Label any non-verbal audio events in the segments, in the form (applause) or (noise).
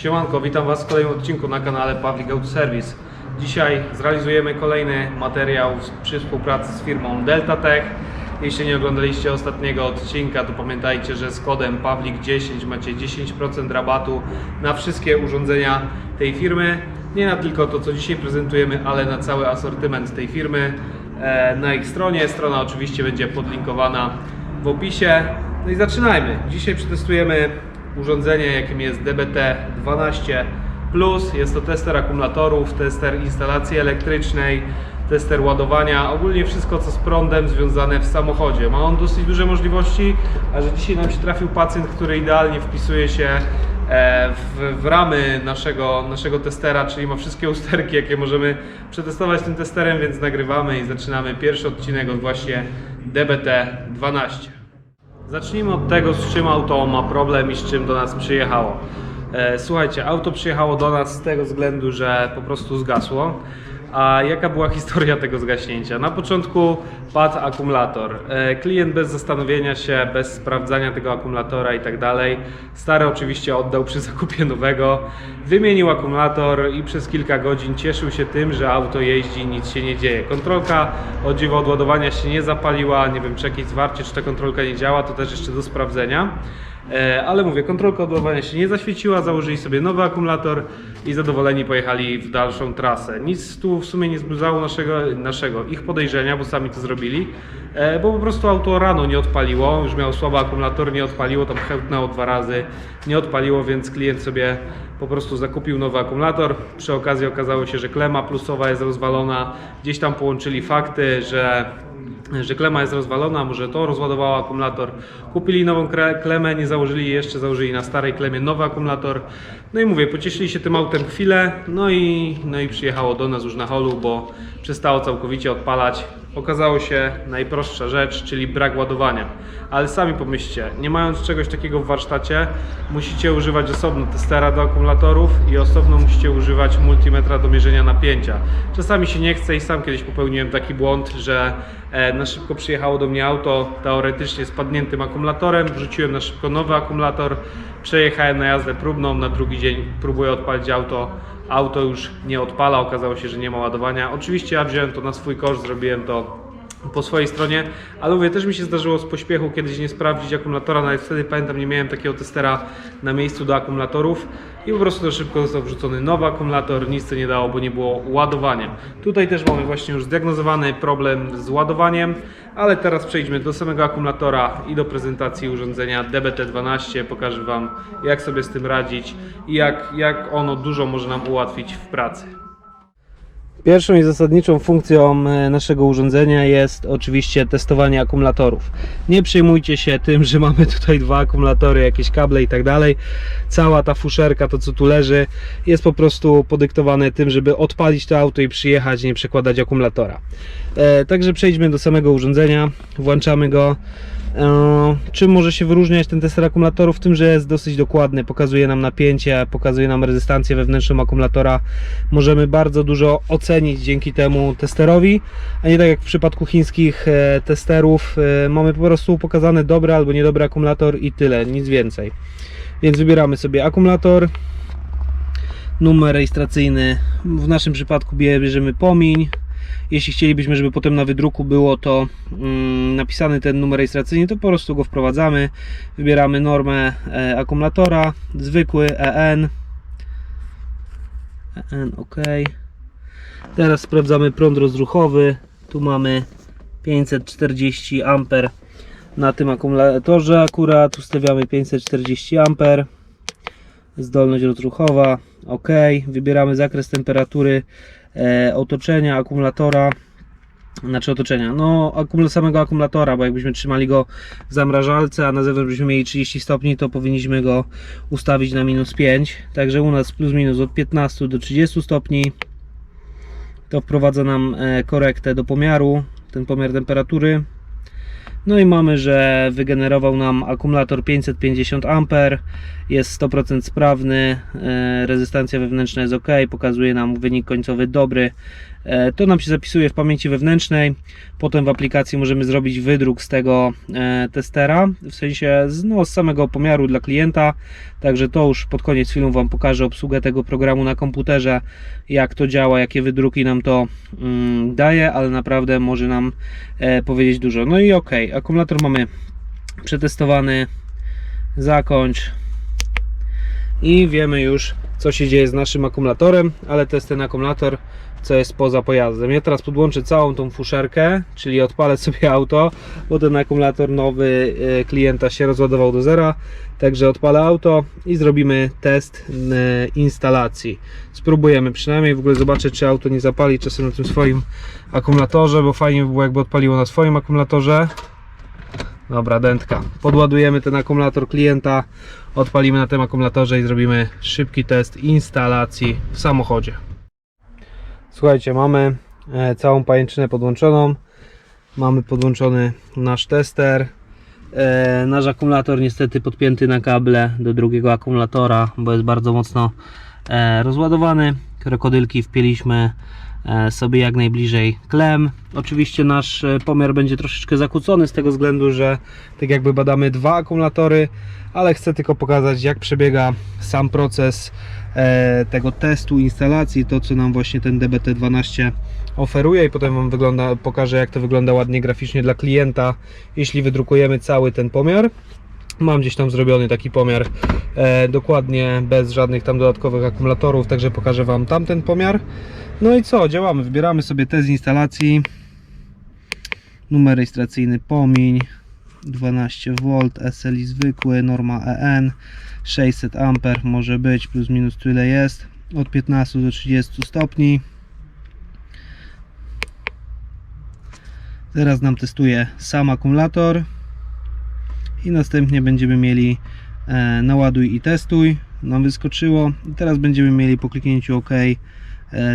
Siemanko, witam Was w kolejnym odcinku na kanale Public Auto Service. Dzisiaj zrealizujemy kolejny materiał przy współpracy z firmą Delta Tech. Jeśli nie oglądaliście ostatniego odcinka, to pamiętajcie, że z kodem PAWLIK10 macie 10% rabatu na wszystkie urządzenia tej firmy. Nie na tylko to, co dzisiaj prezentujemy, ale na cały asortyment tej firmy e, na ich stronie. Strona oczywiście będzie podlinkowana w opisie. No i zaczynajmy. Dzisiaj przetestujemy urządzenie, jakim jest DBT12 Plus. Jest to tester akumulatorów, tester instalacji elektrycznej, tester ładowania, ogólnie wszystko co z prądem związane w samochodzie. Ma on dosyć duże możliwości, a że dzisiaj nam się trafił pacjent, który idealnie wpisuje się e, w, w ramy naszego, naszego testera, czyli ma wszystkie usterki, jakie możemy przetestować tym testerem, więc nagrywamy i zaczynamy pierwszy odcinek od właśnie DBT12. Zacznijmy od tego, z czym auto ma problem i z czym do nas przyjechało. E, Słuchajcie, auto przyjechało do nas z tego względu, że po prostu zgasło. A jaka była historia tego zgaśnięcia? Na początku padł akumulator. E, Klient bez zastanowienia się, bez sprawdzania tego akumulatora i tak dalej. Stary oczywiście oddał przy zakupie nowego. Wymienił akumulator i przez kilka godzin cieszył się tym, że auto jeździ, nic się nie dzieje. Kontrolka o dziwo od ładowania się nie zapaliła. Nie wiem, czy jakieś zwarcie, czy ta kontrolka nie działa, to też jeszcze do sprawdzenia. E, Ale mówię, kontrolka odładowania się nie zaświeciła, założyli sobie nowy akumulator i zadowoleni pojechali w dalszą trasę. Nic tu w sumie nie zbliżało naszego, naszego ich podejrzenia, bo sami to zrobili, e, bo po prostu auto rano nie odpaliło, już miał słaby akumulator, nie odpaliło, tam chełtnęło dwa razy, nie odpaliło, więc klient sobie po prostu zakupił nowy akumulator. Przy okazji okazało się, że klema plusowa jest rozwalona, gdzieś tam połączyli fakty, że że klema jest rozwalona, może to rozładowało akumulator. Kupili nową klemę, nie założyli jeszcze, założyli na starej klemie nowy akumulator. No i mówię, pocieszyli się tym autem chwilę, no i, no i przyjechało do nas już na holu, bo przestało całkowicie odpalać. Okazało się najprostsza rzecz, czyli brak ładowania. Ale sami pomyślcie, nie mając czegoś takiego w warsztacie, musicie używać osobno testera do akumulatorów i osobno musicie używać multimetra do mierzenia napięcia. Czasami się nie chce i sam kiedyś popełniłem taki błąd, że e, na szybko przyjechało do mnie auto teoretycznie z padniętym akumulatorem, wrzuciłem na szybko nowy akumulator, przejechałem na jazdę próbną, na drugi dzień próbuję odpalić auto, auto już nie odpala, okazało się, że nie ma ładowania. Oczywiście ja wziąłem to na swój koszt, zrobiłem to po swojej stronie, ale mówię, też mi się zdarzyło z pośpiechu kiedyś nie sprawdzić akumulatora, nawet wtedy pamiętam, nie miałem takiego testera na miejscu do akumulatorów i po prostu to szybko został wrzucony nowy akumulator, nic to nie dało, bo nie było ładowania. Tutaj też mamy właśnie już zdiagnozowany problem z ładowaniem, ale teraz przejdźmy do samego akumulatora i do prezentacji urządzenia DBT12. Pokażę Wam, jak sobie z tym radzić i jak, jak ono dużo może nam ułatwić w pracy. Pierwszą i zasadniczą funkcją e, naszego urządzenia jest oczywiście testowanie akumulatorów. Nie przejmujcie się tym, że mamy tutaj dwa akumulatory, jakieś kable i tak dalej. Cała ta fuszerka, to co tu leży, jest po prostu podyktowane tym, żeby odpalić to auto i przyjechać, nie przekładać akumulatora. E, także przejdźmy do samego urządzenia, włączamy go. E, Czym może się wyróżniać ten tester akumulatorów? Tym, że jest dosyć dokładny, pokazuje nam napięcie, pokazuje nam rezystancję wewnętrzną akumulatora. Możemy bardzo dużo ocenić dzięki temu testerowi, a nie tak jak w przypadku chińskich e, testerów. e, Mamy po prostu pokazany dobry albo niedobry akumulator i tyle, nic więcej. Więc wybieramy sobie akumulator, numer rejestracyjny. W naszym przypadku bie- bierzemy pomiń. Jeśli chcielibyśmy, żeby potem na wydruku było to mm, napisany ten numer rejestracyjny, to po prostu go wprowadzamy. Wybieramy normę e, akumulatora, zwykły EN. EN OK. Teraz sprawdzamy prąd rozruchowy. Tu mamy 540 A na tym akumulatorze akurat. Ustawiamy 540 A. Zdolność rozruchowa OK. Wybieramy zakres temperatury otoczenia akumulatora. Znaczy otoczenia, no samego akumulatora, bo jakbyśmy trzymali go w zamrażalce, a na zewnątrz byśmy mieli 30 stopni, to powinniśmy go ustawić na minus 5. Także u nas plus minus od 15 do 30 stopni. To wprowadza nam e, korektę do pomiaru, ten pomiar temperatury. No i mamy, że wygenerował nam akumulator 550 A, jest 100% sprawny, e, rezystancja wewnętrzna jest ok, pokazuje nam wynik końcowy dobry, To nam się zapisuje w pamięci wewnętrznej. Potem w aplikacji możemy zrobić wydruk z tego e, testera, w sensie z, no, z samego pomiaru dla klienta. Także to już pod koniec filmu Wam pokażę obsługę tego programu na komputerze, jak to działa, jakie wydruki nam to mm, daje, ale naprawdę może nam e, powiedzieć dużo. No i ok, akumulator mamy przetestowany, zakończ i wiemy już co się dzieje z naszym akumulatorem, ale to jest ten akumulator co jest poza pojazdem. Ja teraz podłączę całą tą fuszerkę, czyli odpalę sobie auto, bo ten akumulator nowy e, klienta się rozładował do zera, także odpalę auto i zrobimy test e, instalacji. Spróbujemy przynajmniej w ogóle zobaczyć czy auto nie zapali czasem na tym swoim akumulatorze, bo fajnie by było jakby odpaliło na swoim akumulatorze. Dobra, dętka. Podładujemy ten akumulator klienta, odpalimy na tym akumulatorze i zrobimy szybki test instalacji w samochodzie. Słuchajcie, mamy e, całą pajęczynę podłączoną. Mamy podłączony nasz tester. E, Nasz akumulator niestety podpięty na kable do drugiego akumulatora, bo jest bardzo mocno e, rozładowany. Krokodylki wpięliśmy e, sobie jak najbliżej klem. Oczywiście nasz e, pomiar będzie troszeczkę zakłócony z tego względu, że tak jakby badamy dwa akumulatory, ale chcę tylko pokazać jak przebiega sam proces e, tego testu instalacji, to co nam właśnie ten DBT12 oferuje i potem Wam wygląda, pokażę jak to wygląda ładnie graficznie dla klienta, jeśli wydrukujemy cały ten pomiar. Mam gdzieś tam zrobiony taki pomiar e, dokładnie bez żadnych tam dodatkowych akumulatorów, także pokażę Wam tamten pomiar. No i co, działamy, wybieramy sobie test instalacji, numer rejestracyjny pomiń, 12V, SLI zwykły, norma EN, 600 A może być, plus minus tyle jest, od 15 do 30 stopni. Teraz nam testuje sam akumulator. I następnie będziemy mieli e, naładuj i testuj. Nam wyskoczyło. I teraz będziemy mieli po kliknięciu OK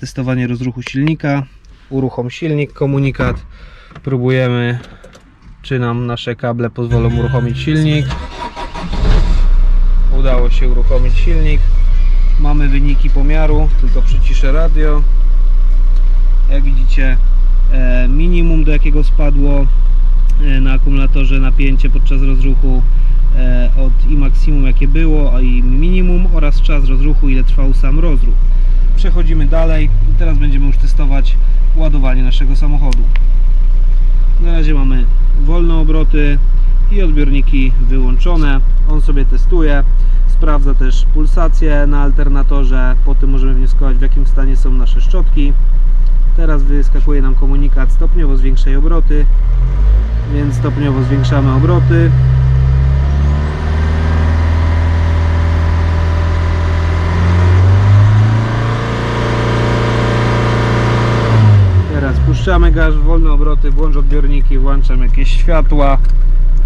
testowanie rozruchu silnika. Uruchom silnik, komunikat. Próbujemy czy nam nasze kable pozwolą uruchomić silnik. Udało się uruchomić silnik. Mamy wyniki pomiaru tylko przyciszę radio. Jak widzicie e, minimum do jakiego spadło e, na akumulatorze napięcie podczas rozruchu e, od i maksimum jakie było, a i minimum oraz czas rozruchu ile trwał sam rozruch. Przechodzimy dalej i teraz będziemy już testować ładowanie naszego samochodu. Na razie mamy wolne obroty i odbiorniki wyłączone. On sobie testuje, sprawdza też pulsację na alternatorze, po tym możemy wnioskować w jakim stanie są nasze szczotki. Teraz wyskakuje nam komunikat stopniowo zwiększaj obroty, więc stopniowo zwiększamy obroty. Puszczamy gaz, wolne obroty, włącz odbiorniki, włączam jakieś światła,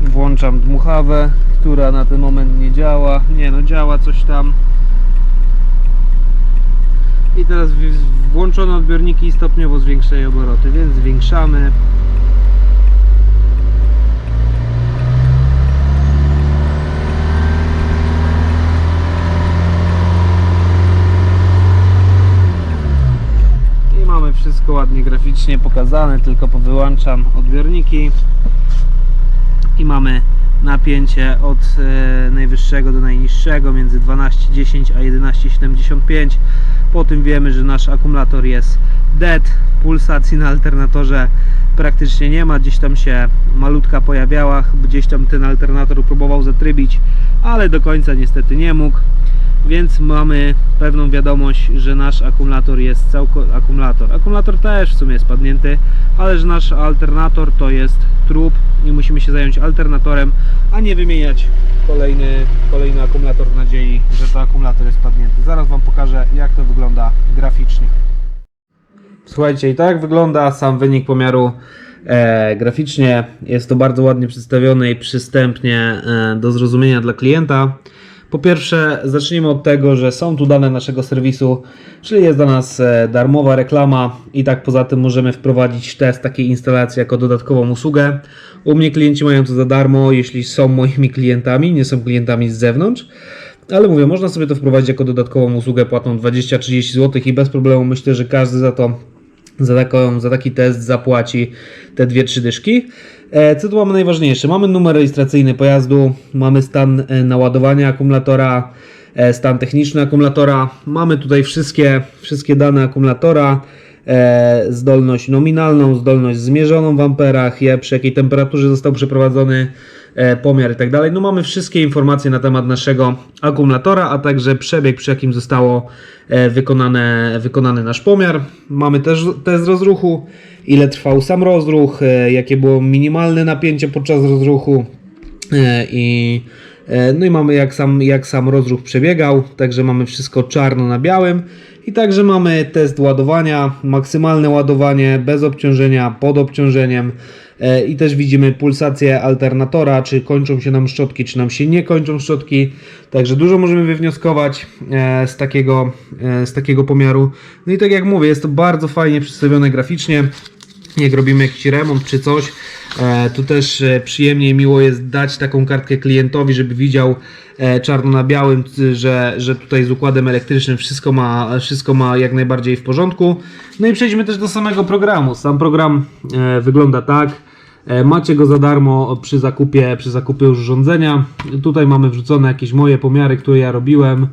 włączam dmuchawę, która na ten moment nie działa. Nie no, działa coś tam. I teraz włączone odbiorniki stopniowo zwiększają obroty, więc zwiększamy. I mamy wszystko ładnie graficznie pokazane, tylko powyłączam odbiorniki. I mamy napięcie od e, najwyższego do najniższego między 12,10 a 11,75 po tym wiemy, że nasz akumulator jest dead pulsacji na alternatorze praktycznie nie ma, gdzieś tam się malutka pojawiała, gdzieś tam ten alternator próbował zatrybić ale do końca niestety nie mógł więc mamy pewną wiadomość, że nasz akumulator jest całko... akumulator. Akumulator też w sumie jest padnięty, ale że nasz alternator to jest trup i musimy się zająć alternatorem, a nie wymieniać kolejny, kolejny akumulator w nadziei, że to akumulator jest padnięty. Zaraz Wam pokażę jak to wygląda graficznie. Słuchajcie, i tak wygląda sam wynik pomiaru e, graficznie. Jest to bardzo ładnie przedstawione i przystępnie e, do zrozumienia dla klienta. Po pierwsze, zacznijmy od tego, że są tu dane naszego serwisu, czyli jest dla nas e, darmowa reklama i tak poza tym możemy wprowadzić test takiej instalacji jako dodatkową usługę. U mnie klienci mają to za darmo, jeśli są moimi klientami, nie są klientami z zewnątrz. Ale mówię, można sobie to wprowadzić jako dodatkową usługę płatną 20-30 zł i bez problemu myślę, że każdy za to za, taką, za taki test zapłaci te dwie, trzy dyszki. E, Co tu mamy najważniejsze? Mamy numer rejestracyjny pojazdu, mamy stan e, naładowania akumulatora, e, stan techniczny akumulatora. Mamy tutaj wszystkie, wszystkie dane akumulatora, zdolność nominalną, zdolność zmierzoną w amperach, przy jakiej temperaturze został przeprowadzony pomiar i tak dalej. No mamy wszystkie informacje na temat naszego akumulatora, a także przebieg, przy jakim zostało e, wykonane, wykonany nasz pomiar. Mamy też test rozruchu, ile trwał sam rozruch, e, jakie było minimalne napięcie podczas rozruchu? E, i e, no i mamy jak sam, jak sam rozruch przebiegał, także mamy wszystko czarno na białym. I także mamy test ładowania, maksymalne ładowanie bez obciążenia, pod obciążeniem. e, i też widzimy pulsację alternatora, czy kończą się nam szczotki, czy nam się nie kończą szczotki, także dużo możemy wywnioskować e, z takiego, e, z takiego pomiaru. No i tak jak mówię, jest to bardzo fajnie przedstawione graficznie, jak robimy jakiś remont czy coś, e, to też e, przyjemnie i miło jest dać taką kartkę klientowi, żeby widział e, czarno na białym, że, że tutaj z układem elektrycznym wszystko ma, wszystko ma jak najbardziej w porządku. No i przejdźmy też do samego programu. Sam program wygląda tak. Macie go za darmo przy zakupie, przy zakupie urządzenia. Tutaj mamy wrzucone jakieś moje pomiary, które ja robiłem.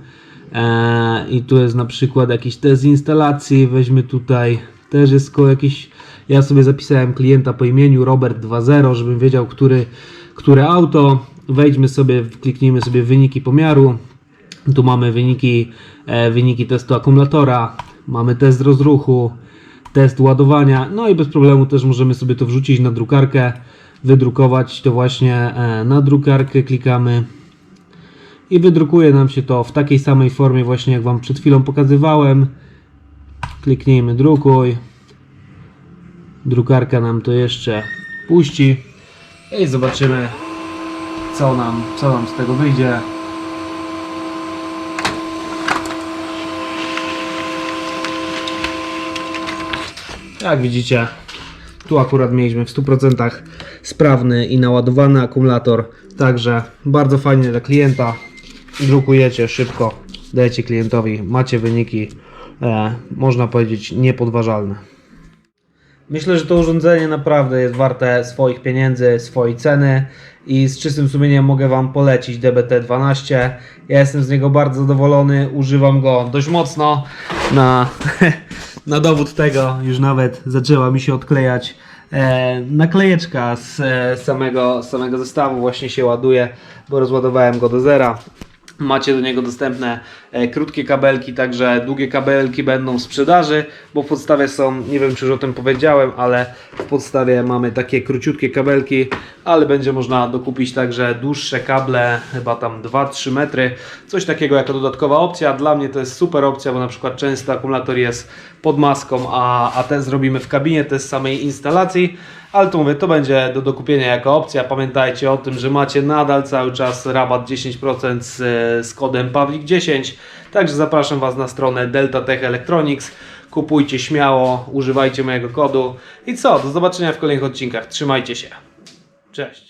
I tu jest na przykład jakiś test instalacji. Weźmy tutaj też jest jakiś. Ja sobie zapisałem klienta po imieniu Robert 2.0, żebym wiedział, który, które auto. Wejdźmy sobie, kliknijmy sobie wyniki pomiaru. Tu mamy wyniki, e, wyniki testu akumulatora, mamy test rozruchu, test ładowania, no i bez problemu też możemy sobie to wrzucić na drukarkę, wydrukować to właśnie e, na drukarkę, klikamy i wydrukuje nam się to w takiej samej formie właśnie jak Wam przed chwilą pokazywałem. Kliknijmy drukuj. Drukarka nam to jeszcze puści i zobaczymy co nam, co nam z tego wyjdzie. Jak widzicie, tu akurat mieliśmy w 100% sprawny i naładowany akumulator, także bardzo fajnie dla klienta. Drukujecie szybko, dajecie klientowi, macie wyniki, e, można powiedzieć, niepodważalne. Myślę, że to urządzenie naprawdę jest warte swoich pieniędzy, swojej ceny i z czystym sumieniem mogę Wam polecić DBT12. Ja jestem z niego bardzo zadowolony, używam go dość mocno. Na, (laughs) na dowód tego już nawet zaczęła mi się odklejać e, naklejeczka z e, samego, samego zestawu. Właśnie się ładuje, bo rozładowałem go do zera. Macie do niego dostępne krótkie kabelki, także długie kabelki będą w sprzedaży, bo w podstawie są, nie wiem czy już o tym powiedziałem, ale w podstawie mamy takie króciutkie kabelki, ale będzie można dokupić także dłuższe kable, chyba tam 2-3 metry, coś takiego jako dodatkowa opcja. Dla mnie to jest super opcja, bo na przykład często akumulator jest pod maską, a, a ten zrobimy w kabinie, to jest samej instalacji. Ale to mówię, to będzie do dokupienia jako opcja. Pamiętajcie o tym, że macie nadal cały czas rabat 10% z, z kodem Pawlik10. Także zapraszam Was na stronę Delta Tech Electronics. Kupujcie śmiało, używajcie mojego kodu. I co? Do zobaczenia w kolejnych odcinkach. Trzymajcie się. Cześć.